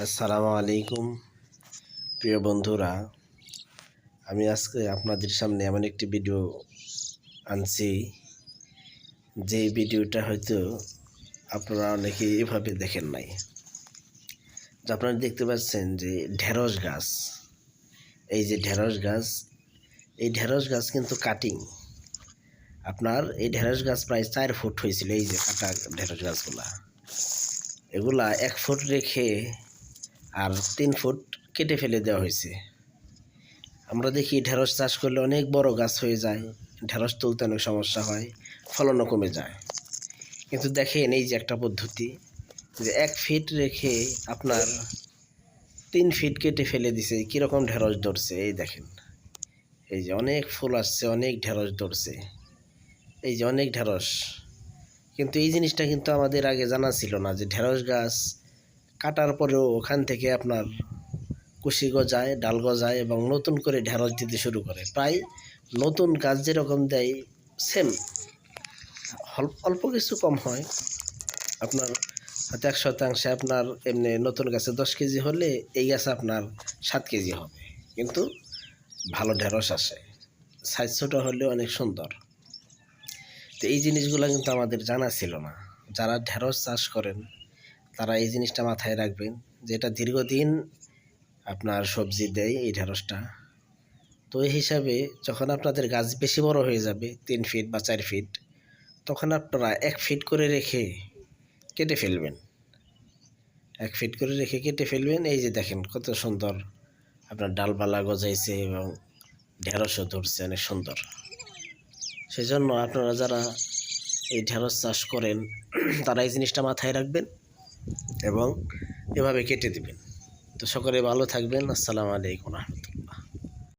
আসসালামু আলাইকুম, প্রিয় বন্ধুরা। আমি আজকে আপনাদের সামনে এমন একটি ভিডিও আনছি, যে ভিডিওটা হয়তো আপনারা অনেকে এভাবে দেখেন নাই। আপনারা দেখতে পাচ্ছেন যে ঢেঁড়স গাছ, এই যে ঢেঁড়স গাছ, এই ঢেঁড়স গাছ কিন্তু কাটিং আপনার এই ঢেঁড়স গাছ প্রায় চার ফুট হয়েছিল, এই যে কাটা ঢেঁড়স গাছগুলা। এগুলা এক ফুট রেখে আর তিন ফুট কেটে ফেলে দেওয়া হয়েছে। আমরা দেখি ঢেঁড়স চাষ করলে অনেক বড় গাছ হয়ে যায়, ঢেঁড়স তুলতে অনেক সমস্যা হয়, ফলনও কমে যায়। কিন্তু দেখেন এই যে একটা পদ্ধতি যে এক ফিট রেখে আপনার তিন ফিট কেটে ফেলে দিছে, কীরকম ঢেঁড়স ধরছে, এই দেখেন। এই যে অনেক ফুল আসছে, অনেক ঢেঁড়স ধরছে, এই যে অনেক ঢেঁড়স। কিন্তু এই জিনিসটা কিন্তু আমাদের আগে জানা ছিল না যে ঢেঁড়স গাছ কাটার পরেও ওখান থেকে আপনার কুশি গজায় ডাল গজায় এবং নতুন করে ঢেঁড়স দিতে শুরু করে। প্রায় নতুন গাছ যেরকম দেয় সেম অল্প কিছু কম হয়। আপনার হয়তো এক শতাংশে আপনার এমনি নতুন গাছে দশ কেজি হলে এই গাছে আপনার সাত কেজি হবে। কিন্তু ভালো ঢেঁড়স আসে। সাইজ ছোটো হলেও অনেক সুন্দর। তো এই জিনিসগুলো কিন্তু আমাদের জানা ছিল না। যারা ঢেঁড়স চাষ করেন তারা এই জিনিসটা মাথায় রাখবেন যে এটা দীর্ঘদিন আপনার সবজি দেয় এই ঢেঁড়সটা। তো এই হিসাবে যখন আপনাদের গাছ বেশি বড় হয়ে যাবে, তিন ফিট বা চার ফিট তখন আপনারা এক ফিট করে রেখে কেটে ফেলবেন। এক ফিট করে রেখে কেটে ফেলবেন, এই যে দেখেন কত সুন্দর আপনার ডালপালা গজাইছে এবং ঢেঁড়সও ধরছে, অনেক সুন্দর। সেজন্য আপনারা যারা এই ঢেঁড়স চাষ করেন, তারা এই জিনিসটা মাথায় রাখবেন। এবং এভাবে কেটে দিবেন। তো সকলে ভালো থাকবেন। আসসালামু আলাইকুম রহমতুল্লাহ।